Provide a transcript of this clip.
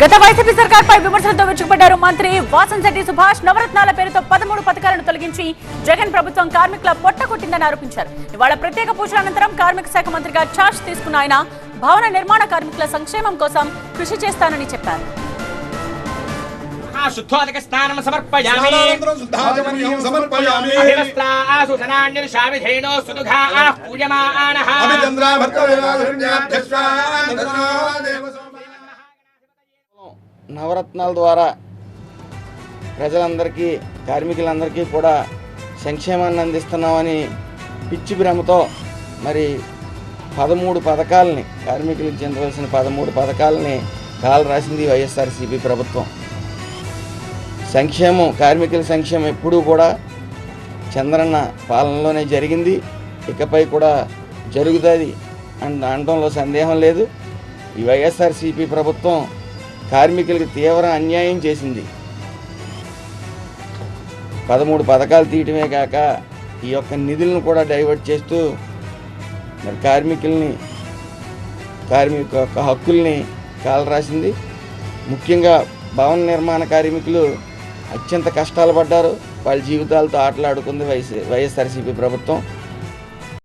గత వైసీపీ సర్కార్పై విమర్శలతో విరుచుకుపడ్డారు మంత్రి వాసన్ శెట్టి సుభాష్. నవరత్నాల పేరుతో పదమూడు పథకాలను తొలగించి జగన్ ప్రభుత్వం కార్మికుల పొట్టకొట్టిందని ఆరోపించారు. ఇవాళ ప్రత్యేక పూజల అనంతరం కార్మిక శాఖ మంత్రిగా ఛార్జ్ తీసుకున్న ఆయన భవన నిర్మాణ కార్మికుల సంక్షేమం కోసం కృషి చేస్తానని చెప్పారు. శుద్ధోదక స్నానం సమర్పయామి. స్నానానంతరం శుద్ధాచమనీయం సమర్పయామి. అభివస్త్రాసు సనాన్యర్షావిధేనో సుదుఘా పూజమానః. నవరత్నాల ద్వారా ప్రజలందరికీ కార్మికులందరికీ కూడా సంక్షేమాన్ని అందిస్తున్నామని పిచ్చి భ్రమతో మరి పదమూడు పథకాలని కార్మికులకు చెందవలసిన పదమూడు పథకాలని కాలు రాసింది వైఎస్ఆర్సీపీ ప్రభుత్వం. సంక్షేమం కార్మికుల సంక్షేమం ఎప్పుడూ కూడా చంద్రన్న పాలనలోనే జరిగింది. ఇకపై కూడా జరుగుతుంది అండ్ అనడంలో సందేహం లేదు. ఈ వైఎస్ఆర్సీపీ ప్రభుత్వం కార్మికులకు తీవ్ర అన్యాయం చేసింది. పదమూడు పథకాలు తీయటమే కాక ఈ యొక్క నిధులను కూడా డైవర్ట్ చేస్తూ మరి కార్మికుల్ని కార్మిక యొక్క హక్కుల్ని కాలరాసింది. ముఖ్యంగా భవన నిర్మాణ కార్మికులు అత్యంత కష్టాలు పడ్డారు. వాళ్ళ జీవితాలతో ఆటలాడుకుంది వైఎస్ వైఎస్ఆర్సీపీ ప్రభుత్వం.